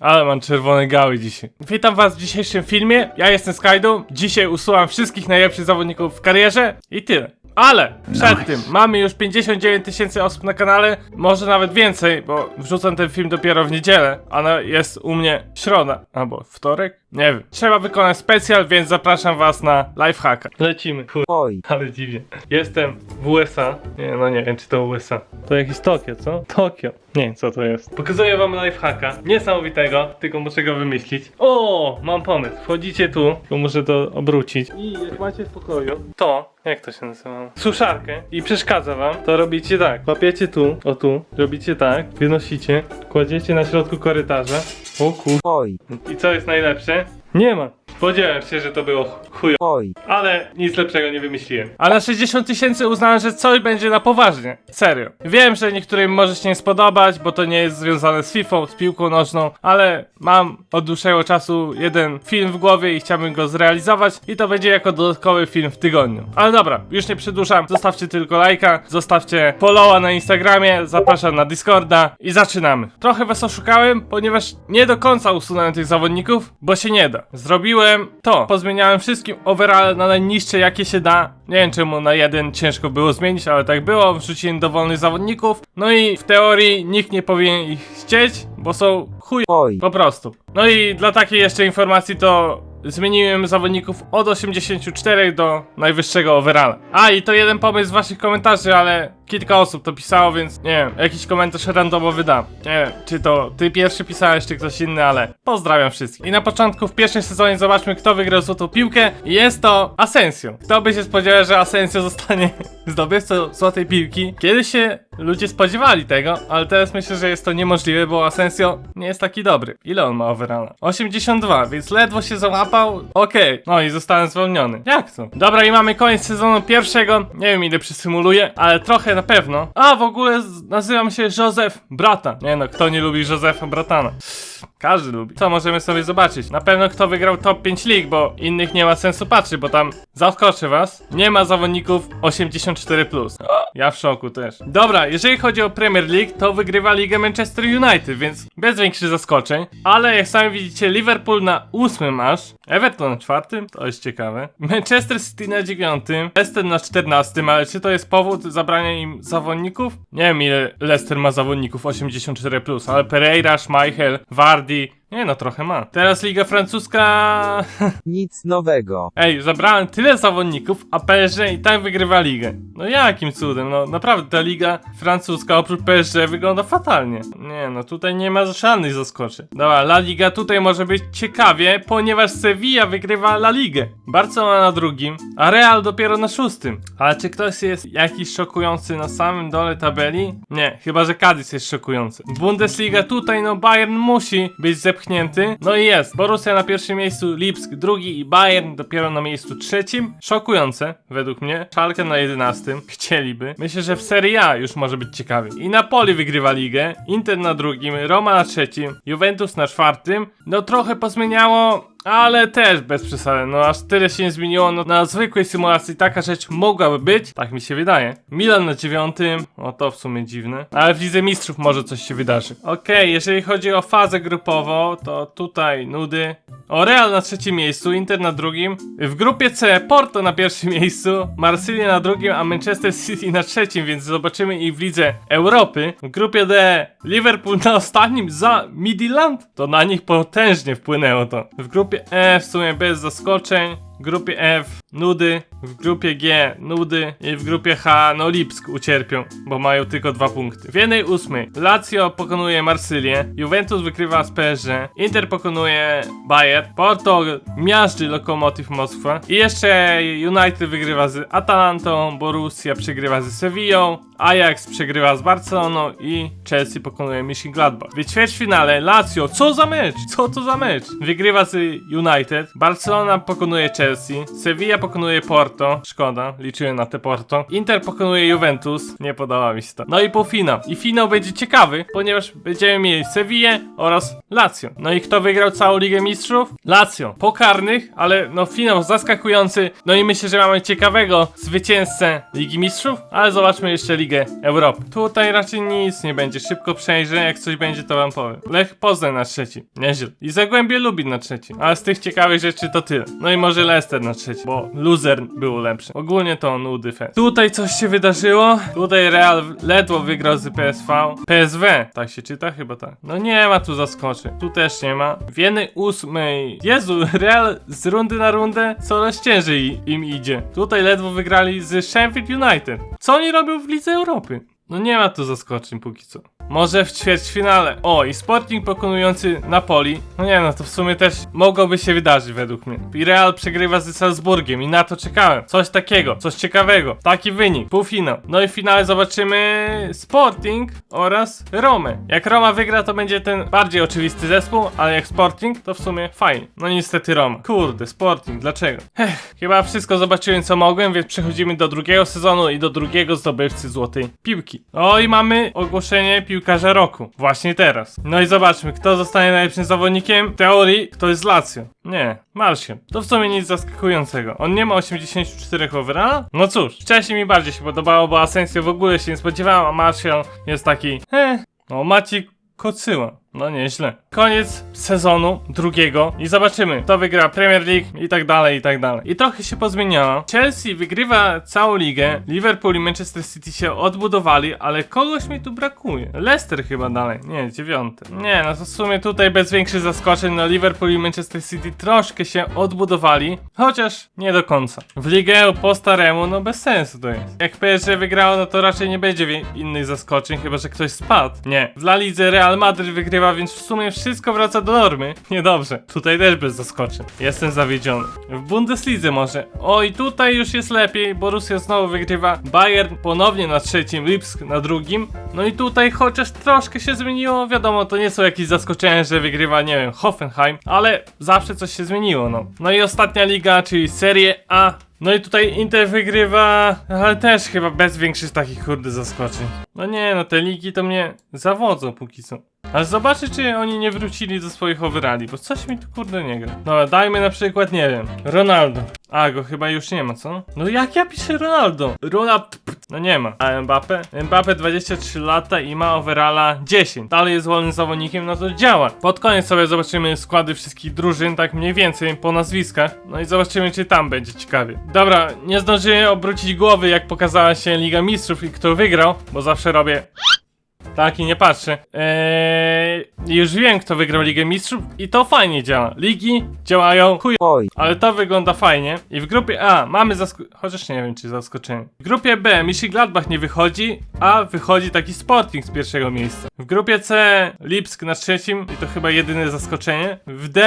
Ale mam czerwone gały dzisiaj. Witam was w dzisiejszym filmie. Ja jestem Skydu. Dzisiaj usuwam wszystkich najlepszych zawodników w karierze i tyle. Ale przed tym mamy już 59 tysięcy osób na kanale, może nawet więcej, bo wrzucam ten film dopiero w niedzielę, a jest u mnie środa albo wtorek. Nie wiem. Trzeba wykonać specjal, więc zapraszam was na lifehacka. Lecimy. Kur... Oj, Ale dziwnie. Jestem w USA. Nie, no nie wiem, czy to USA. To jakiś Tokio, co? Tokio. Nie wiem, co to jest. Pokazuję wam lifehacka. Niesamowitego, tylko muszę go wymyślić. O, mam pomysł. Wchodzicie tu, tylko muszę to obrócić. I jak macie w pokoju, to, jak to się nazywa? Suszarkę i przeszkadza wam, to robicie tak. Łapiecie tu, o tu, robicie tak, wynosicie, kładziecie na środku korytarza. O kur... oj, I co jest najlepsze? Nie ma. Spodziewałem się, że to było chuj. oj. Ale nic lepszego nie wymyśliłem. A na 60 tysięcy uznałem, że coś będzie na poważnie. Serio. Wiem, że niektórym może się nie spodobać, bo to nie jest związane z FIFA, z piłką nożną, ale mam od dłuższego czasu jeden film w głowie i chciałbym go zrealizować i to będzie jako dodatkowy film w tygodniu. Ale dobra, już nie przedłużam. Zostawcie tylko lajka, zostawcie followa na Instagramie, zapraszam na Discorda i zaczynamy. Trochę was oszukałem, ponieważ nie do końca usunąłem tych zawodników, bo się nie da. Zrobiłem to. Pozmieniałem wszystkim overall na najniższe jakie się da. Nie wiem czemu na jeden ciężko było zmienić, ale tak było. Wrzuciłem dowolnych zawodników. No i w teorii nikt nie powinien ich chcieć, bo są chuj Oj, po prostu. No i dla takiej jeszcze informacji to zmieniłem zawodników od 84 do najwyższego overalla. A i to jeden pomysł z waszych komentarzy, ale kilka osób to pisało, więc nie wiem, jakiś komentarz randomowy dam. Nie wiem, czy to ty pierwszy pisałeś, czy ktoś inny, ale pozdrawiam wszystkich. I na początku w pierwszym sezonie zobaczmy kto wygrał złotą piłkę. Jest to Asensio. Kto by się spodziewał, że Asensio zostanie zdobywcą złotej piłki? Kiedyś się ludzie spodziewali tego, ale teraz myślę, że jest to niemożliwe, bo Asensio nie jest taki dobry. Ile on ma overalla? 82, więc ledwo się załapał. Okej, no i zostałem zwolniony. Jak to? Dobra, i mamy koniec sezonu pierwszego. Nie wiem ile przysymuluję, ale trochę na pewno. A w ogóle nazywam się Józef Brata. Nie no, kto nie lubi Józefa Bratana? Każdy lubi. Co możemy sobie zobaczyć? Na pewno kto wygrał top 5 lig, bo innych nie ma sensu patrzeć, bo tam zaskoczy was. Nie ma zawodników 84. Ja w szoku też. Dobra, jeżeli chodzi o Premier League, to wygrywa ligę Manchester United, więc bez większych zaskoczeń. Ale jak sami widzicie, Liverpool na 8 aż, Everton na 4, to jest ciekawe. Manchester City na 9, Leicester na 14, ale czy to jest powód zabrania im zawodników? Nie wiem ile Leicester ma zawodników 84, ale Pereira, Schmeichel, Vardy. Nie no, trochę ma. Teraz Liga Francuska. nic nowego. Ej, zabrałem tyle zawodników, a PSG i tak wygrywa ligę. No jakim cudem, no naprawdę ta liga francuska oprócz PSG wygląda fatalnie. Nie no, tutaj nie ma żadnych zaskoczeń. Dobra, La Liga tutaj może być ciekawie, ponieważ Sevilla wygrywa La Ligę. Barcelona na drugim, a Real dopiero na szóstym. Ale czy ktoś jest jakiś szokujący na samym dole tabeli? Nie, chyba że Cadiz jest szokujący. Bundesliga tutaj, no Bayern musi być zepchnięty. No i jest. Borussia na pierwszym miejscu, Lipsk drugi i Bayern dopiero na miejscu trzecim. Szokujące, według mnie. Schalke na jedenastym. Chcieliby. Myślę, że w Serie A już może być ciekawie. I Napoli wygrywa ligę, Inter na drugim, Roma na trzecim, Juventus na czwartym. No trochę pozmieniało ale też bez przesady, no aż tyle się nie zmieniło, no na zwykłej symulacji taka rzecz mogłaby być, tak mi się wydaje. Milan na dziewiątym, o to w sumie dziwne, ale w Lidze Mistrzów może coś się wydarzy. Okej, jeżeli chodzi o fazę grupową, to tutaj nudy. O Real na trzecim miejscu, Inter na drugim. W grupie C Porto na pierwszym miejscu, Marsylia na drugim, a Manchester City na trzecim, więc zobaczymy i w Lidze Europy. W grupie D Liverpool na ostatnim za Midland. To na nich potężnie wpłynęło to. W grupie E w sumie bez zaskoczeń. Grupie F nudy, w grupie G nudy i w grupie H no Lipsk ucierpią, bo mają tylko dwa punkty. W jednej ósmej Lazio pokonuje Marsylię, Juventus wykrywa z PSG, Inter pokonuje Bayern, Porto miażdży Lokomotiv Moskwa i jeszcze United wygrywa z Atalantą, Borussia przegrywa z Sevillą, Ajax przegrywa z Barceloną i Chelsea pokonuje Mönchengladbach. W ćwierćfinale Lazio, co za mecz, co to za mecz? Wygrywa z United, Barcelona pokonuje Chelsea, Sevilla pokonuje Porto, szkoda, liczyłem na te Porto. Inter pokonuje Juventus, nie podoba mi się to. No i półfinał. I finał będzie ciekawy, ponieważ będziemy mieli Sevillę oraz Lazio. No i kto wygrał całą Ligę Mistrzów? Lazio. Po karnych, ale no finał zaskakujący. No i myślę, że mamy ciekawego zwycięzcę Ligi Mistrzów, ale zobaczmy jeszcze Ligę Europy. Tutaj raczej nic nie będzie, szybko przejrzę, jak coś będzie to wam powiem. Lech Poznań na trzeci, nieźle. I Zagłębie Lubin na trzeci, ale z tych ciekawych rzeczy to tyle. No i może Leicester na trzeci, bo loser był lepszy. Ogólnie to nudy fest. Tutaj coś się wydarzyło, tutaj Real ledwo wygrał z PSV. PSW, tak się czyta? Chyba tak. No nie ma tu zaskoczy, tu też nie ma. W jednej ósmej, Jezu, Real z rundy na rundę coraz ciężej im idzie. Tutaj ledwo wygrali z Sheffield United. Co oni robią w Lidze Europy? No nie ma tu zaskoczeń póki co. Może w ćwierćfinale. O, i Sporting pokonujący Napoli. No nie no, to w sumie też mogłoby się wydarzyć według mnie. I Real przegrywa z Salzburgiem i na to czekałem. Coś takiego, coś ciekawego. Taki wynik, półfinał. No i w finale zobaczymy Sporting oraz Romę. Jak Roma wygra, to będzie ten bardziej oczywisty zespół, ale jak Sporting, to w sumie fajnie. No niestety Roma. Kurde, Sporting, dlaczego? Ech, chyba wszystko zobaczyłem co mogłem, więc przechodzimy do drugiego sezonu i do drugiego zdobywcy złotej piłki. O i mamy ogłoszenie piłkarza roku. Właśnie teraz. No i zobaczmy, kto zostanie najlepszym zawodnikiem. W teorii, kto jest Lazio. Nie, Martial. To w sumie nic zaskakującego. On nie ma 84 overalla? No cóż, wcześniej mi bardziej się podobało, bo Asensio w ogóle się nie spodziewałem, a Martial jest taki... Eh, no Maciek kocyła. No nieźle. Koniec sezonu drugiego i zobaczymy, kto wygra Premier League i tak dalej, i tak dalej. I trochę się pozmieniało. Chelsea wygrywa całą ligę, Liverpool i Manchester City się odbudowali, ale kogoś mi tu brakuje. Leicester chyba dalej, nie, dziewiąty. Nie, no to w sumie tutaj bez większych zaskoczeń, no Liverpool i Manchester City troszkę się odbudowali, chociaż nie do końca. W ligę po staremu, no bez sensu to jest. Jak PSG wygrało, no to raczej nie będzie innych zaskoczeń, chyba że ktoś spadł. Nie. W La Lidze Real Madrid wygrywa, więc w sumie wszystko wraca do normy. Niedobrze. Tutaj też bez zaskoczeń. Jestem zawiedziony. W Bundeslidze może. Oj, tutaj już jest lepiej. Borussia znowu wygrywa. Bayern ponownie na trzecim, Lipsk na drugim. No i tutaj chociaż troszkę się zmieniło. Wiadomo, to nie są jakieś zaskoczenia, że wygrywa, nie wiem, Hoffenheim, ale zawsze coś się zmieniło, no. No i ostatnia liga, czyli Serie A. No i tutaj Inter wygrywa, ale też chyba bez większych takich kurde zaskoczeń. No nie, no te ligi to mnie zawodzą póki co. Ale zobaczę, czy oni nie wrócili do swoich overalli, bo coś mi tu kurde nie gra. No, dajmy na przykład, nie wiem, Ronaldo. A, go chyba już nie ma, co? No jak ja piszę Ronaldo? Ronald... No nie ma. A Mbappe? Mbappe 23 lata i ma overalla 10. Dalej jest wolnym zawodnikiem, no to działa. Pod koniec sobie zobaczymy składy wszystkich drużyn, tak mniej więcej po nazwiskach. No i zobaczymy, czy tam będzie ciekawie. Dobra, nie zdążyłem obrócić głowy, jak pokazała się Liga Mistrzów i kto wygrał, bo zawsze robię... Tak i nie patrzę. Eee, już wiem, kto wygrał Ligę Mistrzów i to fajnie działa. Ligi działają chuj Oj, ale to wygląda fajnie. I w grupie A mamy zaskoczenie. Chociaż nie wiem, czy zaskoczenie. W grupie B Gladbach nie wychodzi, a wychodzi taki Sporting z pierwszego miejsca. W grupie C Lipsk na trzecim i to chyba jedyne zaskoczenie. W D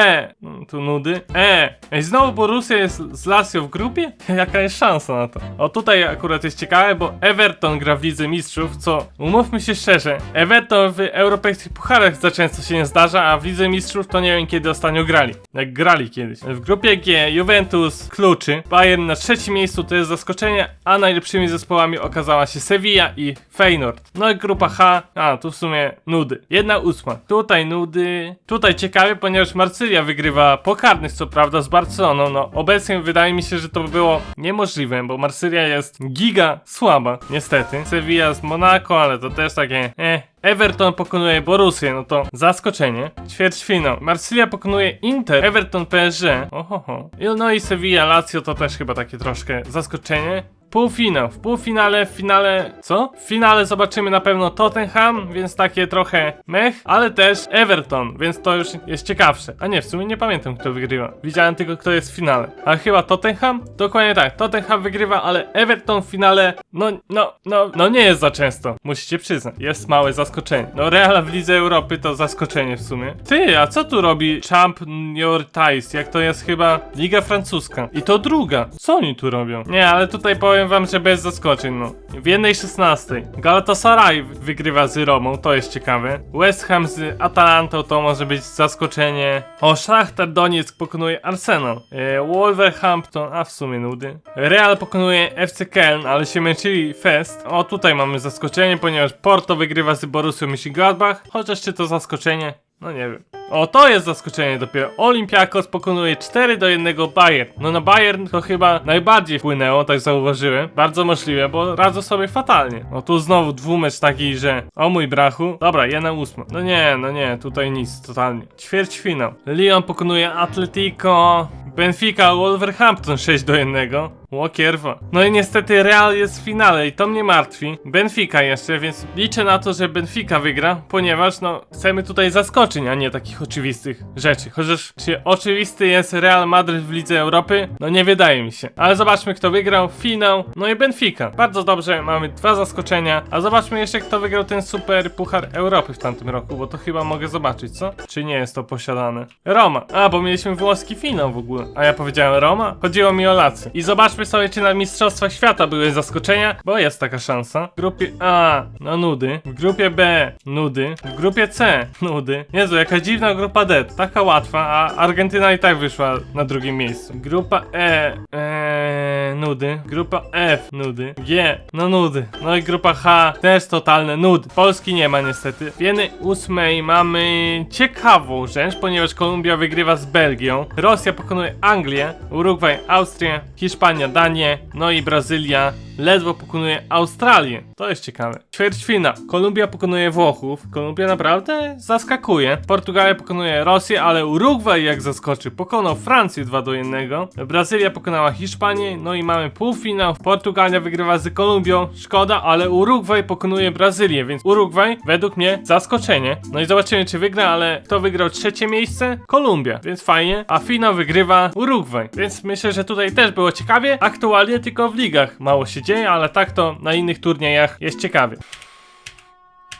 mm, tu nudy. E. Ej, znowu Borussia jest z Lazio w grupie? Jaka jest szansa na to? O tutaj akurat jest ciekawe, bo Everton gra w Lidze Mistrzów, co umówmy się szczerze, Everton w europejskich pucharach za często się nie zdarza, a w Lidze Mistrzów to nie wiem kiedy ostatnio grali. Jak grali kiedyś. W grupie G Juventus kluczy, Bayern na trzecim miejscu to jest zaskoczenie, a najlepszymi zespołami okazała się Sevilla i Feyenoord. No i grupa H, a tu w sumie nudy. Jedna ósma. Tutaj nudy. Tutaj ciekawie, ponieważ Marsylia wygrywa po karnych, co prawda, z Barceloną. No obecnie wydaje mi się, że to by było niemożliwe, bo Marsylia jest giga słaba, niestety. Sevilla z Monaco, ale to też takie, eh. Everton pokonuje Borussię, no to zaskoczenie. Ćwierćfinał. Marsylia pokonuje Inter, Everton PSG. Ohoho. No i Sevilla, Lazio to też chyba takie troszkę zaskoczenie. Półfinał. W półfinale, w finale. Co? W finale zobaczymy na pewno Tottenham, więc takie trochę mech, ale też Everton, więc to już jest ciekawsze. A nie, w sumie nie pamiętam kto wygrywa. Widziałem tylko kto jest w finale. A chyba Tottenham? Dokładnie tak. Tottenham wygrywa, ale Everton w finale. No, no, no, no nie jest za często. Musicie przyznać. Jest małe zaskoczenie. No Real w Lidze Europy to zaskoczenie w sumie. Ty, a co tu robi Champ Your Ties? Jak to jest chyba Liga Francuska. I to druga. Co oni tu robią? Nie, ale tutaj powiem powiem wam, że bez zaskoczeń, no. W jednej 16 Galatasaray wygrywa z Romą, to jest ciekawe. West Ham z Atalantą to może być zaskoczenie. O, Szachtar Donieck pokonuje Arsenal. E, Wolverhampton, a w sumie nudy. Real pokonuje FC Köln, ale się męczyli fest. O, tutaj mamy zaskoczenie, ponieważ Porto wygrywa z Borussią Mönchengladbach. Chociaż czy to zaskoczenie? No nie wiem. O, to jest zaskoczenie dopiero. Olympiakos pokonuje 4 do 1 Bayern. No na Bayern to chyba najbardziej wpłynęło, tak zauważyłem. Bardzo możliwe, bo radzą sobie fatalnie. No tu znowu dwumecz taki, że o mój brachu. Dobra, jedna ósma. No nie, no nie, tutaj nic, totalnie. Ćwierćfinał. Lyon pokonuje Atletico. Benfica Wolverhampton 6 do 1. Łokierwa. No i niestety Real jest w finale i to mnie martwi. Benfica jeszcze, więc liczę na to, że Benfica wygra, ponieważ no chcemy tutaj zaskoczeń, a nie takich oczywistych rzeczy. Chociaż czy oczywisty jest Real Madryt w Lidze Europy? No nie wydaje mi się. Ale zobaczmy kto wygrał. Finał. No i Benfica. Bardzo dobrze, mamy dwa zaskoczenia. A zobaczmy jeszcze kto wygrał ten super puchar Europy w tamtym roku, bo to chyba mogę zobaczyć, co? Czy nie jest to posiadane? Roma. A, bo mieliśmy włoski finał w ogóle. A ja powiedziałem Roma? Chodziło mi o Lacy. I zobaczmy sobie, czy na Mistrzostwach Świata były zaskoczenia, bo jest taka szansa. W grupie A, no nudy. W grupie B, nudy. W grupie C, nudy. Jezu, jaka dziwna grupa D. Taka łatwa, a Argentyna i tak wyszła na drugim miejscu. Grupa E, eee, nudy. Grupa F, nudy. G, no nudy. No i grupa H, też totalne nudy. Polski nie ma niestety. W jednej ósmej mamy ciekawą rzecz, ponieważ Kolumbia wygrywa z Belgią. Rosja pokonuje Anglię, Urugwaj, Austrię, Hiszpania, Danię, no i Brazylia ledwo pokonuje Australię. To jest ciekawe. Ćwierćfina. Kolumbia pokonuje Włochów. Kolumbia naprawdę zaskakuje. Portugalia pokonuje Rosję, ale Urugwaj jak zaskoczy. Pokonał Francję 2 do 1. Brazylia pokonała Hiszpanię. No i mamy półfinał. Portugalia wygrywa z Kolumbią. Szkoda, ale Urugwaj pokonuje Brazylię, więc Urugwaj według mnie zaskoczenie. No i zobaczymy czy wygra, ale kto wygrał trzecie miejsce? Kolumbia, więc fajnie. A finał wygrywa Urugwaj. Więc myślę, że tutaj też było ciekawie. Aktualnie tylko w ligach mało się dzieje, ale tak to na innych turniejach jest ciekawie.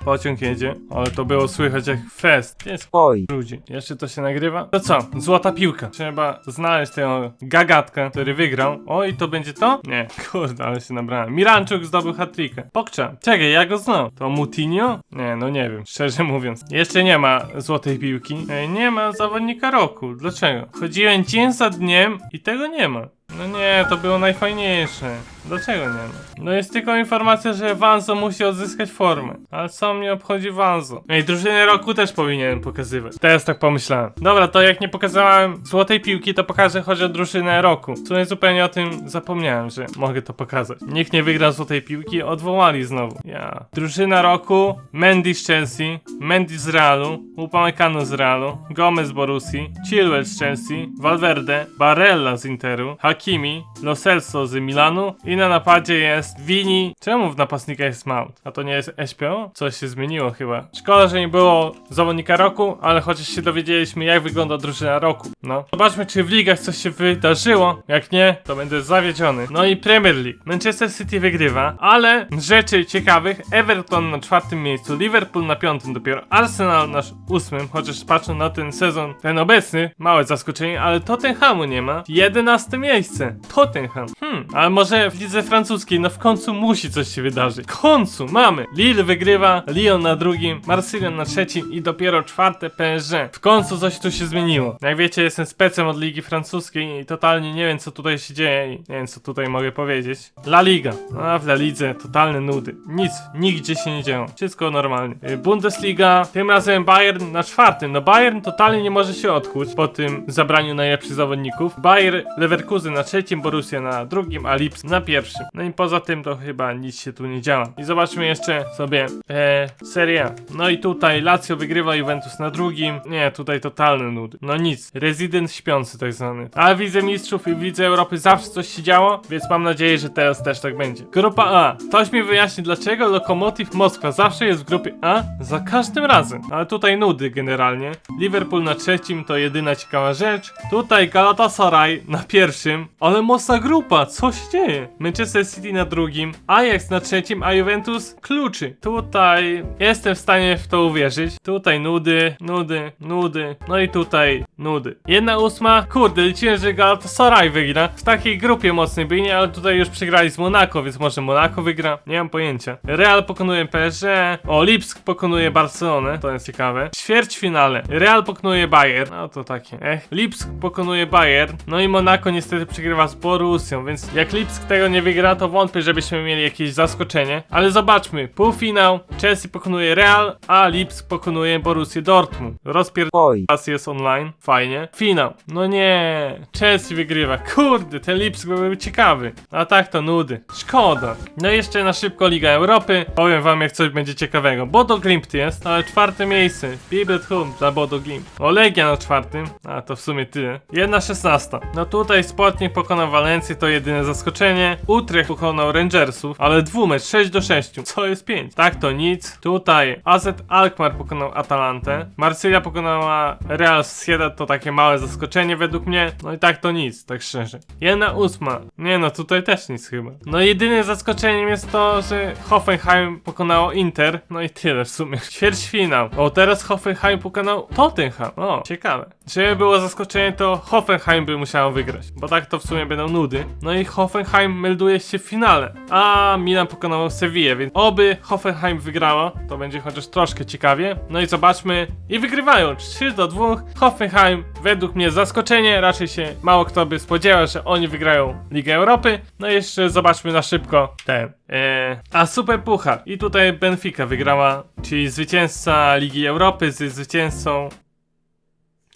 Pociąg jedzie, ale to było słychać jak fest. Jest Oj. ludzi. Jeszcze to się nagrywa? To co? Złota piłka. Trzeba znaleźć tę gagatkę, który wygrał. O, i to będzie to? Nie. Kurde, ale się nabrałem. Miranczuk zdobył hat-trickę. Pokcza. Czekaj, ja go znam. To Mutinho? Nie, no nie wiem, szczerze mówiąc. Jeszcze nie ma złotej piłki. Ej, nie ma zawodnika roku. Dlaczego? Chodziłem dzień za dniem i tego nie ma. No nie, to było najfajniejsze. Dlaczego nie ma? No jest tylko informacja, że Vanzo musi odzyskać formę. Ale co mnie obchodzi Vanzo? Ej, drużynę roku też powinienem pokazywać. Teraz tak pomyślałem. Dobra, to jak nie pokazałem złotej piłki, to pokażę o drużynę roku. W sumie zupełnie o tym zapomniałem, że mogę to pokazać. Nikt nie wygrał złotej piłki, odwołali znowu. Ja. Drużyna roku, Mendy z Chelsea, Mendy z Realu, Upamecano z Realu, Gomez z Borussii, Chilwell z Chelsea, Valverde, Barella z Interu, Hakimi, Lo Celso z Milanu i na napadzie jest Vini. Czemu w napastnika jest Mount? A to nie jest SPO? Coś się zmieniło chyba. Szkoda, że nie było zawodnika roku, ale chociaż się dowiedzieliśmy jak wygląda drużyna roku. No. Zobaczmy czy w ligach coś się wydarzyło. Jak nie, to będę zawiedziony. No i Premier League. Manchester City wygrywa, ale rzeczy ciekawych. Everton na czwartym miejscu, Liverpool na piątym dopiero, Arsenal na ósmym, chociaż patrząc na ten sezon, ten obecny, małe zaskoczenie, ale Tottenhamu nie ma. 11 miejsce. Tottenham. Hmm, ale może w lidze francuskiej, no w końcu musi coś się wydarzyć. W końcu mamy. Lille wygrywa, Lyon na drugim, Marsylion na trzecim i dopiero czwarte PSG. W końcu coś tu się zmieniło. Jak wiecie, jestem specem od ligi francuskiej i totalnie nie wiem co tutaj się dzieje i nie wiem co tutaj mogę powiedzieć. La Liga. A w La Lidze totalne nudy. Nic, nigdzie się nie dzieje. Wszystko normalnie. Y, Bundesliga, tym razem Bayern na czwartym. No Bayern totalnie nie może się odkuć po tym zabraniu najlepszych zawodników. Bayer Leverkusen na trzecim, Borussia na drugim, a Lips na pierwszym. No i poza tym to chyba nic się tu nie działa. I zobaczmy jeszcze sobie e, Serie A. No i tutaj Lazio wygrywa Juventus na drugim. Nie, tutaj totalne nudy. No nic. Rezydent śpiący tak zwany. Ale w Lidze Mistrzów i w Lidze Europy zawsze coś się działo, więc mam nadzieję, że teraz też tak będzie. Grupa A. Ktoś mi wyjaśni, dlaczego Lokomotiv Moskwa zawsze jest w grupie A za każdym razem. Ale tutaj nudy generalnie. Liverpool na trzecim to jedyna ciekawa rzecz. Tutaj Galatasaray na pierwszym. Ale mocna grupa, co się dzieje? Manchester City na drugim, Ajax na trzecim, a Juventus kluczy. Tutaj jestem w stanie w to uwierzyć. Tutaj nudy, nudy, nudy, no i tutaj nudy. Jedna ósma, kurde, liczyłem, że Galatasaray wygra. W takiej grupie mocnej byli, ale tutaj już przegrali z Monaco, więc może Monaco wygra? Nie mam pojęcia. Real pokonuje PSG, o, Lipsk pokonuje Barcelonę, to jest ciekawe. Ćwierćfinale, Real pokonuje Bayern, no to takie, ech. Lipsk pokonuje Bayern, no i Monaco niestety przegrywa z Borussią, więc jak Lipsk tego nie wygra, to wątpię, żebyśmy mieli jakieś zaskoczenie. Ale zobaczmy, półfinał, Chelsea pokonuje Real, a Lipsk pokonuje Borussię Dortmund. Rozpier... Oj. Teraz jest online, fajnie. Finał. No nie, Chelsea wygrywa. Kurde, ten Lipsk byłby ciekawy. A tak to nudy. Szkoda. No i jeszcze na szybko Liga Europy. Powiem wam jak coś będzie ciekawego. Bodo Glimt jest, ale czwarte miejsce. Biblet Hum dla Bodo Glimt. O Legia na czwartym. A to w sumie tyle. Jedna szesnasta. No tutaj Sporting pokonał Walencję, to jedyne zaskoczenie. Utrecht pokonał Rangersów, ale dwumecz 6 do 6. Co jest 5? Tak to nic. Tutaj AZ Alkmaar pokonał Atalantę. Marsylia pokonała Real Sociedad, to takie małe zaskoczenie według mnie. No i tak to nic, tak szczerze. Jedna ósma. Nie no, tutaj też nic chyba. No jedynym zaskoczeniem jest to, że Hoffenheim pokonało Inter. No i tyle w sumie. Ćwierćfinał. O, teraz Hoffenheim pokonał Tottenham. O, ciekawe. Żeby było zaskoczenie, to Hoffenheim by musiało wygrać. Bo tak to w sumie będą nudy. No i Hoffenheim melduje się w finale. A Milan pokonał Sevillę, więc oby Hoffenheim wygrała. To będzie chociaż troszkę ciekawie. No i zobaczmy. I wygrywają 3 do 2. Hoffenheim według mnie zaskoczenie. Raczej się mało kto by spodziewał, że oni wygrają Ligę Europy. No i jeszcze zobaczmy na szybko ten. Eee, a Super Puchar. I tutaj Benfica wygrała, czyli zwycięzca Ligi Europy z zwycięzcą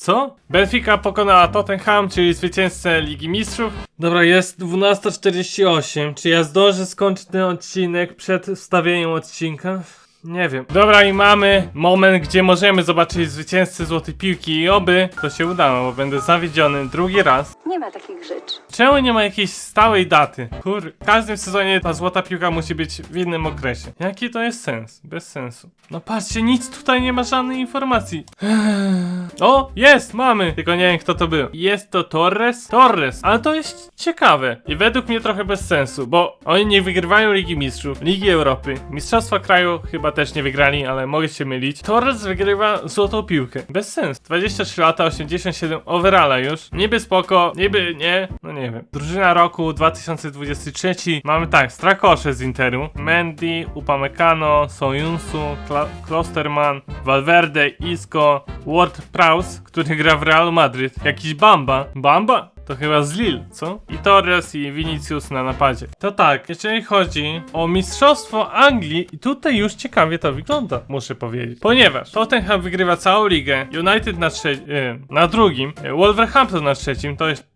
co? Benfica pokonała Tottenham, czyli zwycięzcę Ligi Mistrzów. Dobra, jest 12.48. Czy ja zdążę skończyć ten odcinek przed wstawieniem odcinka? Nie wiem. Dobra, i mamy moment, gdzie możemy zobaczyć zwycięzcę Złotej Piłki i oby to się udało, bo będę zawiedziony drugi raz. Nie ma takich rzeczy. Czemu nie ma jakiejś stałej daty? Kur... W każdym sezonie ta złota piłka musi być w innym okresie. Jaki to jest sens? Bez sensu. No patrzcie, nic tutaj nie ma żadnej informacji. O, jest, mamy! Tylko nie wiem kto to był. Jest to Torres? Torres, ale to jest ciekawe. I według mnie trochę bez sensu, bo oni nie wygrywają Ligi Mistrzów, Ligi Europy, Mistrzostwa Kraju chyba też nie wygrali, ale mogę się mylić. Torres wygrywa złotą piłkę. Bez sensu. 23 lata, 87 overalla już. Niby spoko, niby nie, no nie wiem. Drużyna roku 2023. Mamy tak, Strakosze z Interu, Mendy, Upamecano, Soyunsu, Kla Klosterman, Valverde, Isco, Ward Prowse, który gra w Realu Madryt. Jakiś Bamba. Bamba? To chyba z Lille, co? I Torres i Vinicius na napadzie. To tak, jeżeli chodzi o Mistrzostwo Anglii, i tutaj już ciekawie to wygląda, muszę powiedzieć. Ponieważ Tottenham wygrywa całą ligę, United na, trze- e, na drugim, e, Wolverhampton na trzecim, to jest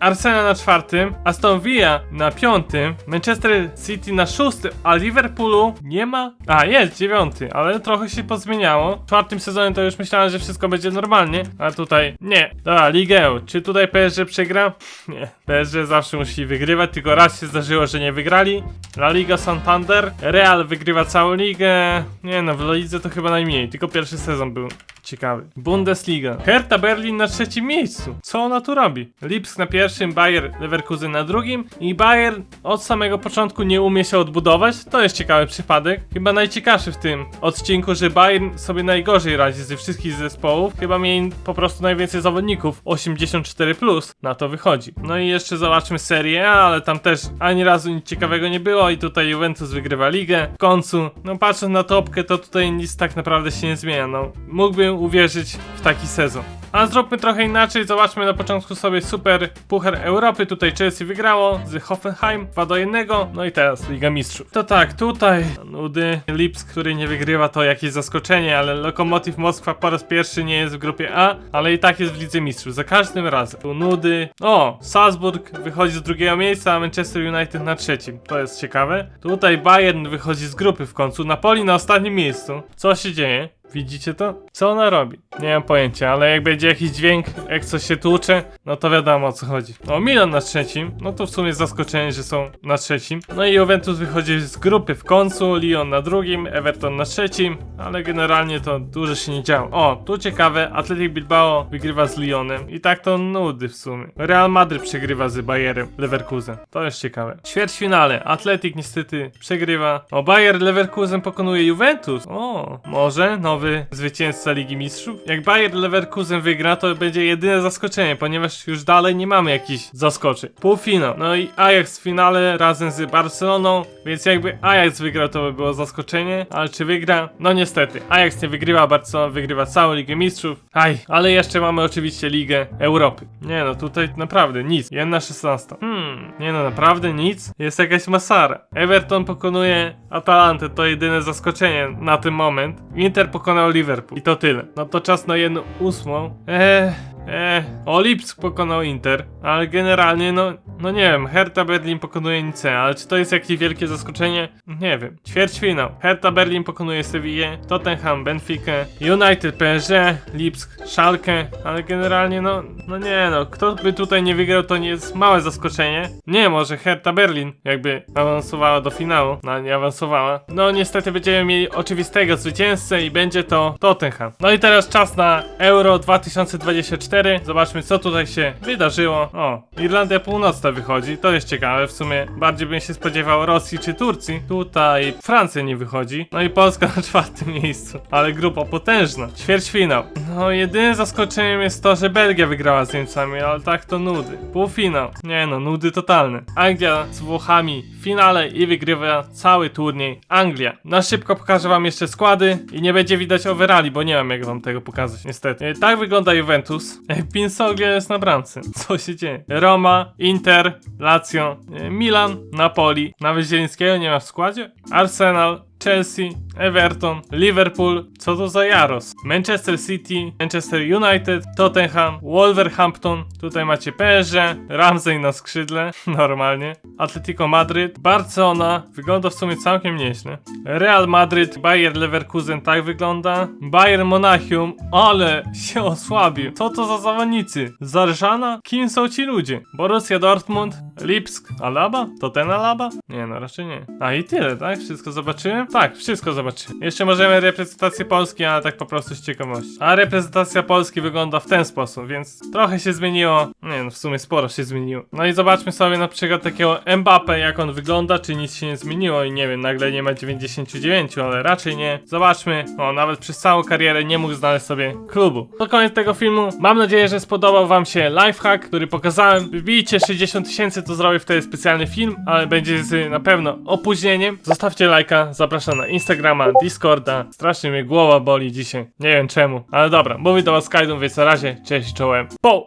Arsenal na czwartym, Aston Villa na piątym, Manchester City na szóstym, a Liverpoolu nie ma. A, jest dziewiąty, ale trochę się pozmieniało. W czwartym sezonie to już myślałem, że wszystko będzie normalnie, a tutaj nie. Dobra, Ligę. Czy tutaj PSG przegra? Nie. PSG zawsze musi wygrywać, tylko raz się zdarzyło, że nie wygrali. La Liga Santander, Real wygrywa całą ligę. Nie no, w La Lidze to chyba najmniej, tylko pierwszy sezon był ciekawy. Bundesliga. Hertha Berlin na trzecim miejscu. Co ona tu robi? Lipsk na pierwszym, Bayer Leverkusen na drugim i Bayer od samego początku nie umie się odbudować. To jest ciekawy przypadek. Chyba najciekawszy w tym odcinku, że Bayern sobie najgorzej radzi ze wszystkich zespołów. Chyba mieli po prostu najwięcej zawodników. 84 plus. Na to wychodzi. No i jeszcze zobaczmy serię, A, ale tam też ani razu nic ciekawego nie było i tutaj Juventus wygrywa ligę. W końcu, no patrząc na topkę, to tutaj nic tak naprawdę się nie zmienia. No, mógłbym uwierzyć w taki sezon. A zróbmy trochę inaczej, zobaczmy na początku sobie super Puchar Europy, tutaj Chelsea wygrało z Hoffenheim 2 do 1, no i teraz Liga Mistrzów. To tak, tutaj nudy, Lipsk, który nie wygrywa to jakieś zaskoczenie, ale Lokomotiv Moskwa po raz pierwszy nie jest w grupie A, ale i tak jest w Lidze Mistrzów, za każdym razem. Tu nudy, o, Salzburg wychodzi z drugiego miejsca, a Manchester United na trzecim, to jest ciekawe. Tutaj Bayern wychodzi z grupy w końcu, Napoli na ostatnim miejscu, co się dzieje? Widzicie to? Co ona robi? Nie mam pojęcia, ale jak będzie jakiś dźwięk, jak coś się tłucze, no to wiadomo o co chodzi. O, Milan na trzecim, no to w sumie zaskoczenie, że są na trzecim. No i Juventus wychodzi z grupy w końcu, Lyon na drugim, Everton na trzecim, ale generalnie to dużo się nie działo. O, tu ciekawe, Athletic Bilbao wygrywa z Lyonem i tak to nudy w sumie. Real Madrid przegrywa z Bayerem Leverkusen, to jest ciekawe. Ćwierćfinale, Atletik niestety przegrywa. O, Bayer Leverkusen pokonuje Juventus. O, może nowy zwycięzca Ligi Mistrzów? Jak Bayer Leverkusen wygra, to będzie jedyne zaskoczenie, ponieważ już dalej nie mamy jakichś zaskoczeń. Półfinał. No i Ajax w finale razem z Barceloną, więc jakby Ajax wygrał, to by było zaskoczenie, ale czy wygra? No niestety. Ajax nie wygrywa, Barcelona wygrywa całą Ligę Mistrzów. Aj, ale jeszcze mamy oczywiście Ligę Europy. Nie no, tutaj naprawdę nic. Jedna szesnasta. Hmm, nie no, naprawdę nic. Jest jakaś masara. Everton pokonuje Atalantę, to jedyne zaskoczenie na ten moment. Inter pokonał Liverpool i to tyle. No to czas na jedną ósmą. Eee, eee. O, Lipsk pokonał Inter, ale generalnie no, no nie wiem, Hertha Berlin pokonuje Nicea, ale czy to jest jakieś wielkie zaskoczenie? Nie wiem. Ćwierćfinał. Hertha Berlin pokonuje Sevillę, Tottenham, Benfica, United, PSG, Lipsk, Schalke, ale generalnie no, no nie no, kto by tutaj nie wygrał to nie jest małe zaskoczenie. Nie, może Hertha Berlin jakby awansowała do finału, no nie awansowała. No niestety będziemy mieli oczywistego zwycięzcę i będzie to Tottenham. No i teraz czas na Euro 2024. Zobaczmy co tutaj się wydarzyło. O, Irlandia Północna wychodzi, to jest ciekawe w sumie. Bardziej bym się spodziewał Rosji czy Turcji. Tutaj Francja nie wychodzi. No i Polska na czwartym miejscu. Ale grupa potężna. Ćwierćfinał. No jedynym zaskoczeniem jest to, że Belgia wygrała z Niemcami, ale tak to nudy. Półfinał. Nie no, nudy totalne. Anglia z Włochami finale i wygrywa cały turniej Anglia. Na szybko pokażę wam jeszcze składy i nie będzie widać overali, bo nie mam jak wam tego pokazać niestety. E, Tak wygląda Juventus. E, Pinsoglia jest na bramce. Co się dzieje? Roma, Inter, Lazio, e, Milan, Napoli. Nawet Zielińskiego nie ma w składzie. Arsenal, Chelsea, Everton, Liverpool, co to za Jaros? Manchester City, Manchester United, Tottenham, Wolverhampton, tutaj macie PSG, Ramsey na skrzydle, normalnie, Atletico Madryt, Barcelona, wygląda w sumie całkiem nieźle, Real Madryt, Bayer Leverkusen tak wygląda, Bayern Monachium, ale się osłabił, co to za zawodnicy? Zarżana? Kim są ci ludzie? Borussia Dortmund, Lipsk, Alaba? To ten Alaba? Nie no, raczej nie. A i tyle, tak? Wszystko zobaczyłem? Tak, wszystko zobaczyłem. Jeszcze możemy reprezentację Polski, ale tak po prostu z ciekawości. A reprezentacja Polski wygląda w ten sposób, więc trochę się zmieniło. Nie no, w sumie sporo się zmieniło. No i zobaczmy sobie na przykład takiego Mbappe, jak on wygląda, czy nic się nie zmieniło i nie wiem, nagle nie ma 99, ale raczej nie. Zobaczmy. O, nawet przez całą karierę nie mógł znaleźć sobie klubu. To koniec tego filmu. Mam nadzieję, że spodobał wam się lifehack, który pokazałem. Wbijcie 60 tysięcy, to zrobię wtedy specjalny film, ale będzie z na pewno opóźnieniem. Zostawcie lajka, zapraszam na Instagrama, Discorda. Strasznie mnie głowa boli dzisiaj. Nie wiem czemu, ale dobra. Mówi do was Kajdun, więc na razie. Cześć, czołem. Po!